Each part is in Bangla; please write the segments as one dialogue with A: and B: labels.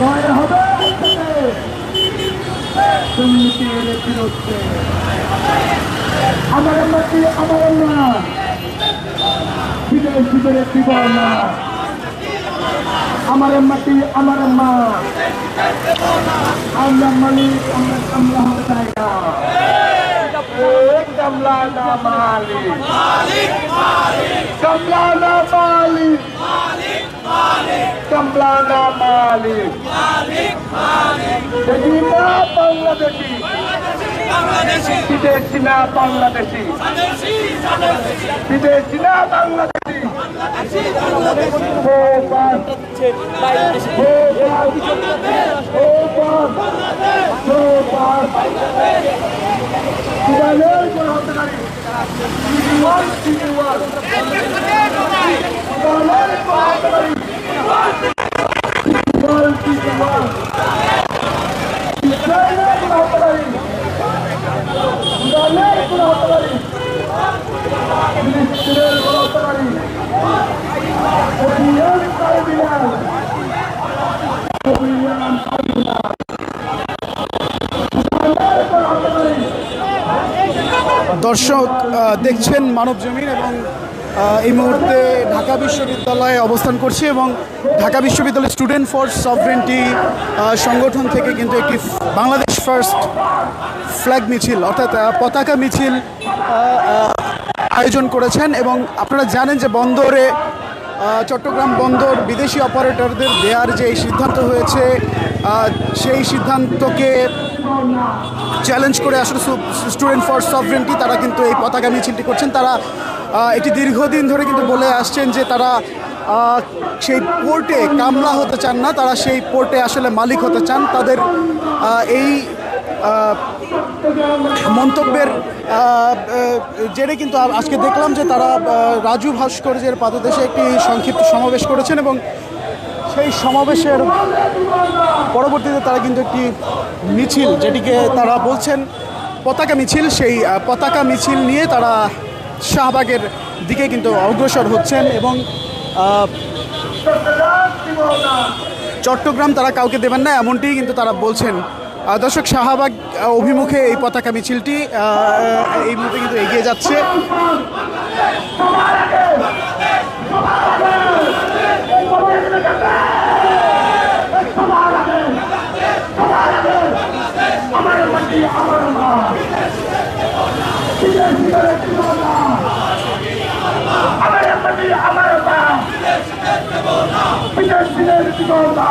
A: জয় হবে দুর্নীতির বিরুদ্ধে আমার মাটি আমার না বিদেশিদের দিব না আমার মাটি আমার মালিক, আমরা কামলা হতে চাই কামলা না মালিক কামলা না মালিক। কামলা না মালিক না বাংলাদেশি বিদেশি না বাংলাদেশি বিদেশি না Bangladeshi focus focus focus focus সুদানের কোন হতে পারি সিরিওয়াল সিরিওয়াল সুদানের কোন হতে পারি সিরিওয়াল সিরিওয়াল ইসরায়েলের কোন হতে পারি সুদানের কোন হতে পারি ফিলিস্তিনের কোন হতে পারি অভিযান কারবিলাল অভিযান কারবিলাল সুদানের কোন হতে পারি
B: দর্শক দেখছেন মানব জমিন এবং এই মুহূর্তে ঢাকা বিশ্ববিদ্যালয়ে অবস্থান করছি এবং ঢাকা বিশ্ববিদ্যালয় স্টুডেন্ট ফর সভরেন্টি সংগঠন থেকে কিন্তু একটি বাংলাদেশ ফার্স্ট ফ্ল্যাগ মিছিল, অর্থাৎ পতাকা মিছিল আয়োজন করেছেন এবং আপনারা জানেন যে বন্দরে চট্টগ্রাম বন্দর বিদেশি অপারেটরদের দেওয়ার যে সিদ্ধান্ত হয়েছে সেই সিদ্ধান্তকে চ্যালেঞ্জ করে আসলে স্টুডেন্ট ফর সভরেন্টি তারা কিন্তু এই পতাকা মিছিলটি করছেন। তারা এটি দীর্ঘদিন ধরে কিন্তু বলে আসছেন যে তারা সেই পোর্টে কামলা হতে চান না, তারা সেই পোর্টে আসলে মালিক হতে চান। তাদের এই মন্তব্যের জেরে কিন্তু আজকে দেখলাম যে তারা রাজু ভাস্কর্যের পাদদেশে একটি সংক্ষিপ্ত সমাবেশ করেছেন এবং সেই সমাবেশের পরবর্তীতে তারা কিন্তু একটি মিছিল, যেটিকে তারা বলছেন পতাকা মিছিল, সেই পতাকা মিছিল নিয়ে তারা শাহবাগের দিকে কিন্তু অগ্রসর হচ্ছেন এবং চট্টগ্রাম তারা কাউকে দেবেন না, এমনটিই কিন্তু তারা বলছেন। দর্শক শাহবাগ অভিমুখে এই পতাকা মিছিলটি এই মুহূর্তে কিন্তু এগিয়ে যাচ্ছে
A: আমার মাটি আমার মা বিদেশিদের দিব না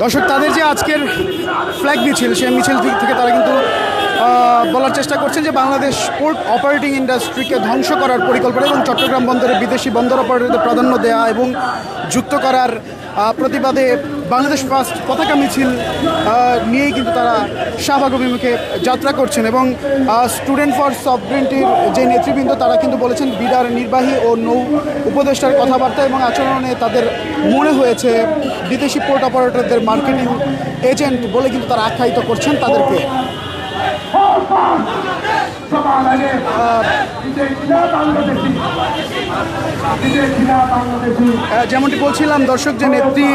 B: দর্শক তাদের যে আজকের ফ্ল্যাগ মিছিল সেই মিছিল থেকে তারা কিন্তু বলার চেষ্টা করছেন যে বাংলাদেশ পোর্ট অপারেটিং ইন্ডাস্ট্রিকে ধ্বংস করার পরিকল্পনা এবং চট্টগ্রাম বন্দরে বিদেশি বন্দর অপারেটরদের প্রাধান্য দেওয়া এবং যুক্ত করার প্রতিবাদে বাংলাদেশ ফার্স্ট পতাকা মিছিল নিয়েই কিন্তু তারা শাহবাগ অভিমুখে যাত্রা করছেন এবং স্টুডেন্ট ফর সভরেন্টির যে নেতৃবৃন্দ তারা কিন্তু বলেছেন বিডার নির্বাহী ও নৌ উপদেষ্টার কথাবার্তা এবং আচরণে তাদের মনে হয়েছে বিদেশি পোর্ট অপারেটরদের মার্কেটিং এজেন্ট বলে কিন্তু তারা আখ্যায়িত করছেন তাদেরকে। যেমনটি বলছিলাম, দর্শক, যে নেত্রী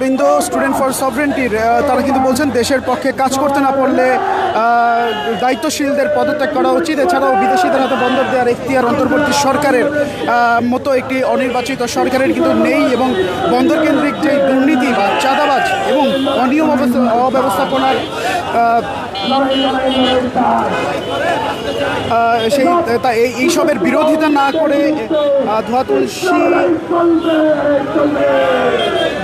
B: বৃন্দ স্টুডেন্ট ফর সভরেন্টির তারা কিন্তু বলছেন, দেশের পক্ষে কাজ করতে না পারলে দায়িত্বশীলদের পদত্যাগ করা উচিত। এছাড়াও বিদেশিদের হাতে বন্দর দেওয়ার এখতিয়ার অন্তর্বর্তী সরকারের মতো একটি অনির্বাচিত সরকারের কিন্তু নেই এবং বন্দর কেন্দ্রিক যে দুর্নীতি বা চাঁদাবাজ এবং অনিয়ম অব্যবস্থাপনার সেই, তা এই এইসবের বিরোধিতা না করে ধোয়া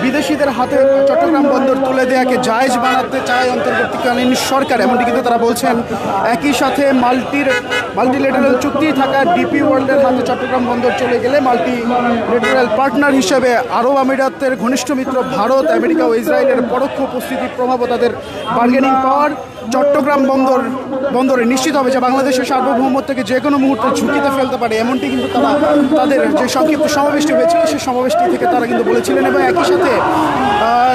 B: বিদেশিদের হাতে চট্টগ্রাম বন্দর তুলে দেওয়াকে জায়েজ বানাতে চায় অন্তর্বর্তীকালীন সরকার। এমনটি কিন্তু তারা বলছেন। একই সাথে মাল্টির, মাল্টিলেটারাল চুক্তি থাকা ডিপি ওয়ার্ল্ডের হাতে চট্টগ্রাম বন্দর চলে গেলে মাল্টি লেটারাল পার্টনার হিসেবে আরব আমিরাতের ঘনিষ্ঠ মিত্র ভারত, আমেরিকা ও ইসরায়েলের পরোক্ষ উপস্থিতির প্রভাবও তাদের বার্গেনিং পাওয়ার চট্টগ্রাম বন্দর, বন্দরে নিশ্চিত হবে যে বাংলাদেশের সার্বভৌমত্বকে যে কোনো মুহূর্তে ঝুঁকিতে ফেলতে পারে। এমনটি কিন্তু তারা, তাদের যে সংক্ষিপ্ত সমাবেশটি হয়েছিল, সেই সমাবেশটি থেকে তারা কিন্তু বলেছিলেন এবং একই সাথে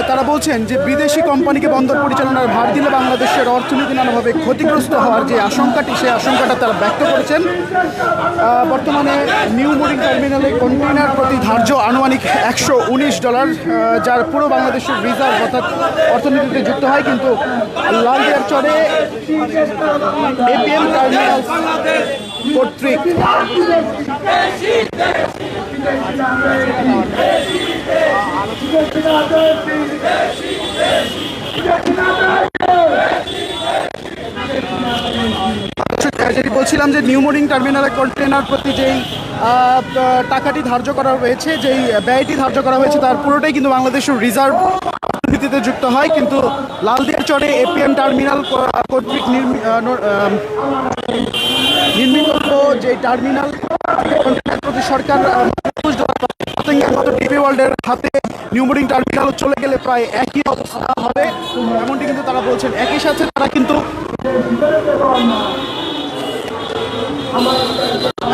B: তারা বলছেন যে বিদেশি কোম্পানিকে বন্দর পরিচালনার ভার দিলে বাংলাদেশের অর্থনীতি নানাভাবে ক্ষতিগ্রস্ত হওয়ার যে আশঙ্কাটি, সেই আশঙ্কাটা তারা ব্যক্ত করেছেন। বর্তমানে নিউ মোরিং টার্মিনালে কন্টেইনার প্রতি ধার্য আনুমানিক একশো উনিশ ডলার যার পুরো বাংলাদেশের রিজার্ভ অর্থাৎ অর্থনীতিতে যুক্ত হয়। কিন্তু লালদিয়ার চরে এপিএম টার্মিনাল কর্তৃক বলছিলাম যে নিউ মোরিং টার্মিনালে কন্টেনার প্রতি যেই টাকাটি ধার্য করা হয়েছে, যেই ব্যয়টি ধার্য করা হয়েছে, তার পুরোটাই কিন্তু বাংলাদেশের রিজার্ভ অর্থনীতিতে যুক্ত হয় কিন্তু লালদিয়ার চরে এপিএম টার্মিনাল কর্তৃক নির্মিত যে টার্মিনাল প্রতি সরকার আহ, 25 ডলার পাবে। পতঙ্গের মতো ডিপি ওয়ার্ল্ডের হাতে নিউ মোরিং টার্মিনাল চলে গেলে প্রায় একই অবস্থা হবে এমনটি কিন্তু তারা বলছেন একই সাথে তারা কিন্তু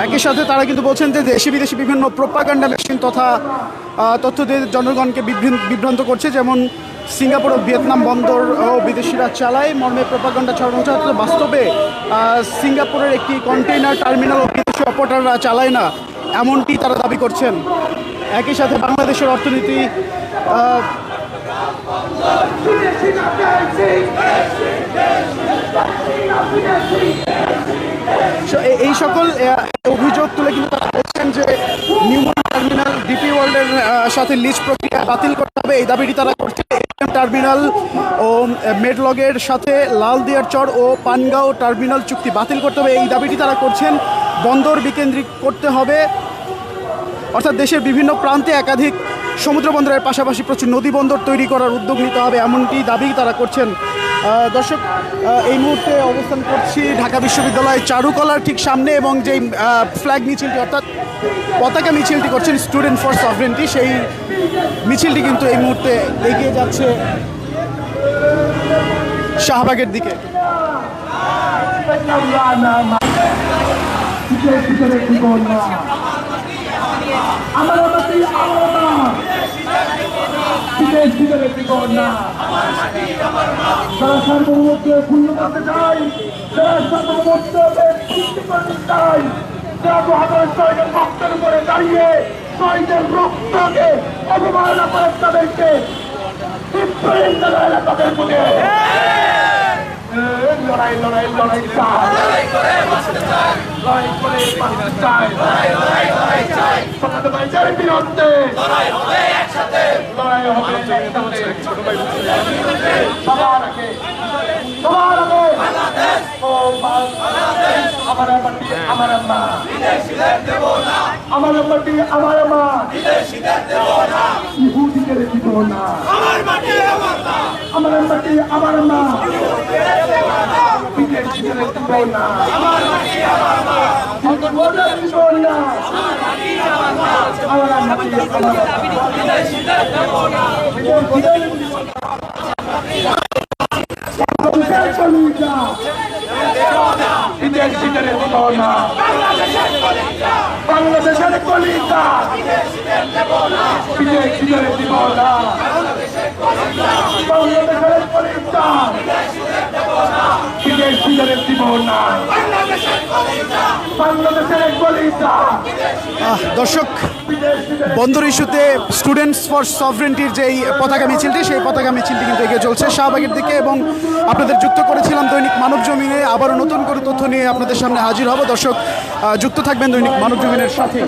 B: একই সাথে তারা কিন্তু বলছেন যে দেশি বিদেশি বিভিন্ন প্রোপাগান্ডা মেশিন তথা তথ্য দিয়ে জনগণকে বিভ্রিন- বিভ্রান্ত করছে, যেমন সিঙ্গাপুর ও ভিয়েতনাম বন্দর ও বিদেশিরা চালায় মর্মে প্রোপাগান্ডা ছড়ানো হচ্ছে বাস্তবে সিঙ্গাপুরের একটি কন্টেইনার টার্মিনাল ও বিদেশি অপারেটররা চালায় না, এমনটি তারা দাবি করছেন। একই সাথে বাংলাদেশের অর্থনীতি এই সকল তুলে কিন্তু তারা বলছেন যে নিউমন টার্মিনাল ডিপি ওয়ার্ল্ডের সাথে লিজ প্রক্রিয়া বাতিল করতে হবে। এই দাবিটি তারা করছে টার্মিনাল ও মেডলগের সাথে লালদিয়ার চর ও পানগাঁও টার্মিনাল চুক্তি বাতিল করতে হবে। এই দাবিটি তারা করছেন। বন্দর বিকেন্দ্রিক করতে হবে। অর্থাৎ দেশের বিভিন্ন প্রান্তে একাধিক সমুদ্র বন্দরের পাশাপাশি প্রচুর নদী বন্দর তৈরি করার উদ্যোগ নিতে হবে, এমনটি দাবি তারা করছেন। দর্শক এই মুহূর্তে অবস্থান করছি ঢাকা বিশ্ববিদ্যালয় চারুকলার ঠিক সামনে এবং যেই ফ্ল্যাগ মিছিলটি, অর্থাৎ পতাকা মিছিলটি করছেন স্টুডেন্ট ফর সভরেন্টি সেই মিছিলটি কিন্তু এই মুহূর্তে এগিয়ে যাচ্ছে শাহবাগের দিকে।
A: বিদেশ বিদেশে জীবন না। যারা সার্বভৌমত্ব পূর্ণ করতে চাই যারা সার্বভৌমত্বকে সৃষ্টি করতে চাই যারা দু হাজার ছয়জন ভক্তের উপরে দাঁড়িয়ে ছয়জন রক্তকে অবমাননা করে তাদেরকে লড়াই তাদের মধ্যে। লড়াই লড়াই লড়াই চাই। লড়াই করে বাঁচতে চাই সমাজবাদের বিরুদ্ধে। লড়াই হবে একসাথে। লড়াই হবে একসাথে সবার আগে। সবার আগে। ও বাংলাদেশ আমার মাটি আমার মা ইহুদিদের দিব না আমার মাটি আমার মা বিদেশিদের দিব না। আমার মাটি আমার মা। মাটি আমার বিদেশিদের দিব না। বাংলাদেশের কলিতা। বিদেশিদের দিব না।
B: দর্শক, বন্দর ইস্যুতে স্টুডেন্টস ফর সভরেন্টির যেই পতাকা মিছিলটি, সেই পতাকা মিছিলটি কিন্তু এগিয়ে চলছে শাহবাগের দিকে এবং আপনাদের যুক্ত করেছিলাম দৈনিক মানব জমিনে। আবারও নতুন করে তথ্য নিয়ে আপনাদের সামনে হাজির হব। দর্শক যুক্ত থাকবেন দৈনিক মানব জমিনের সাথে।